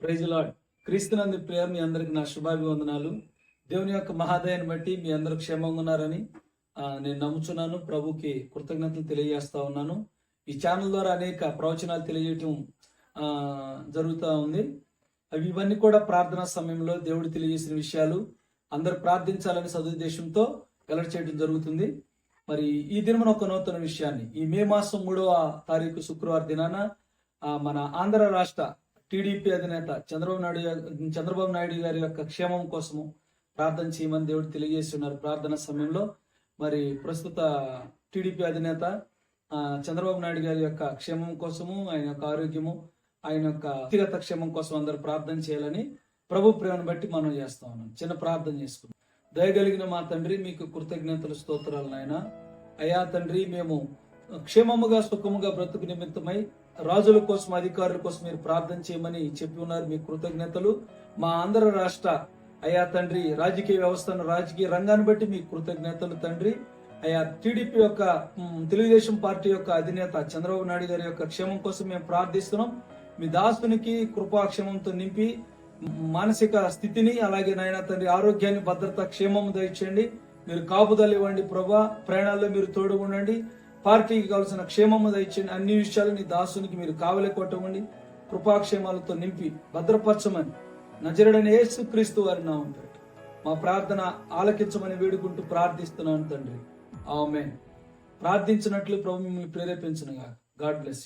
Praise lord క్రీస్తునందు ప్రేమ మీ అందరికి నా శుభాభివందనాలు. దేవుని యొక్క మహాదయాన్ని బట్టి మీ అందరూ క్షేమంగా ఉన్నారని నేను నమ్ముచున్నాను. ప్రభుకి కృతజ్ఞతలు తెలియజేస్తా ఉన్నాను. ఈ ఛానల్ ద్వారా అనేక ప్రవచనాలు తెలియజేయటం జరుగుతూ ఉంది. అవి ఇవన్నీ కూడా ప్రార్థనా సమయంలో దేవుడు తెలియజేసిన విషయాలు. అందరు ప్రార్థించాలని సదుద్దేశంతో వెల్లడి చేయడం జరుగుతుంది. మరి ఈ దినమున ఒక నూతన విషయాన్ని ఈ మే మాసం మూడవ తారీఖు శుక్రవారం దినాన మన ఆంధ్ర రాష్ట్ర టీడీపీ అధినేత చంద్రబాబు నాయుడు చంద్రబాబు నాయుడు గారి యొక్క క్షేమం కోసము ప్రార్థన చేయమని దేవుడు తెలియజేస్తున్నారు. ప్రార్థన సమయంలో మరి ప్రస్తుత టీడీపీ అధినేత చంద్రబాబు నాయుడు గారి యొక్క క్షేమం కోసము ఆయన యొక్క ఆరోగ్యము ఆయన యొక్క వ్యక్తిగత క్షేమం కోసం అందరూ ప్రార్థన చేయాలని ప్రభు ప్రేమను బట్టి మనం చేస్తా ఉన్నాం. చిన్న ప్రార్థన చేసుకుందాం. దయగలిగిన మా తండ్రి మీకు కృతజ్ఞతలు స్తోత్రాలు నాయన. అయా తండ్రి మేము క్షేమముగా సుఖముగా బ్రతుకు నిమిత్తమై రాజుల కోసం అధికారుల కోసం మీరు ప్రార్థన చేయమని చెప్పి ఉన్నారు. మీ కృతజ్ఞతలు. మా ఆంధ్ర రాష్ట్ర అయా తండ్రి రాజకీయ వ్యవస్థను రాజకీయ రంగాన్ని బట్టి మీ కృతజ్ఞతలు తండ్రి. అయా టీడీపీ యొక్క తెలుగుదేశం పార్టీ యొక్క అధినేత చంద్రబాబు నాయుడు గారి యొక్క క్షేమం కోసం మేము ప్రార్థిస్తున్నాం. మీ దాసునికి కృపాక్షేమంతో నింపి మానసిక స్థితిని అలాగే నాయన తండ్రి ఆరోగ్యాన్ని భద్రత క్షేమం దయచేయండి. మీరు కాపుదలు ఇవ్వండి ప్రభా. ప్రయాణాల్లో మీరు తోడు ఉండండి పార్టీకి కావాల్సిన క్షేమము దండి అన్ని విషయాలు నీ దాసునికి మీరు కావలే కొట్టమండి. కృపాక్షేమాలతో నింపి భద్రపరచమని నజరడని యేసుక్రీస్తు వారి నా మా ప్రార్థన ఆలకించమని వేడుకుంటూ ప్రార్థిస్తున్నాను తండ్రి. ఆమె ప్రార్థించినట్లు ప్రభు మిమ్మల్ని ప్రేరేపించనుగా గాడ్ బ్లెస్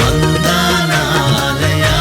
వందనాలయా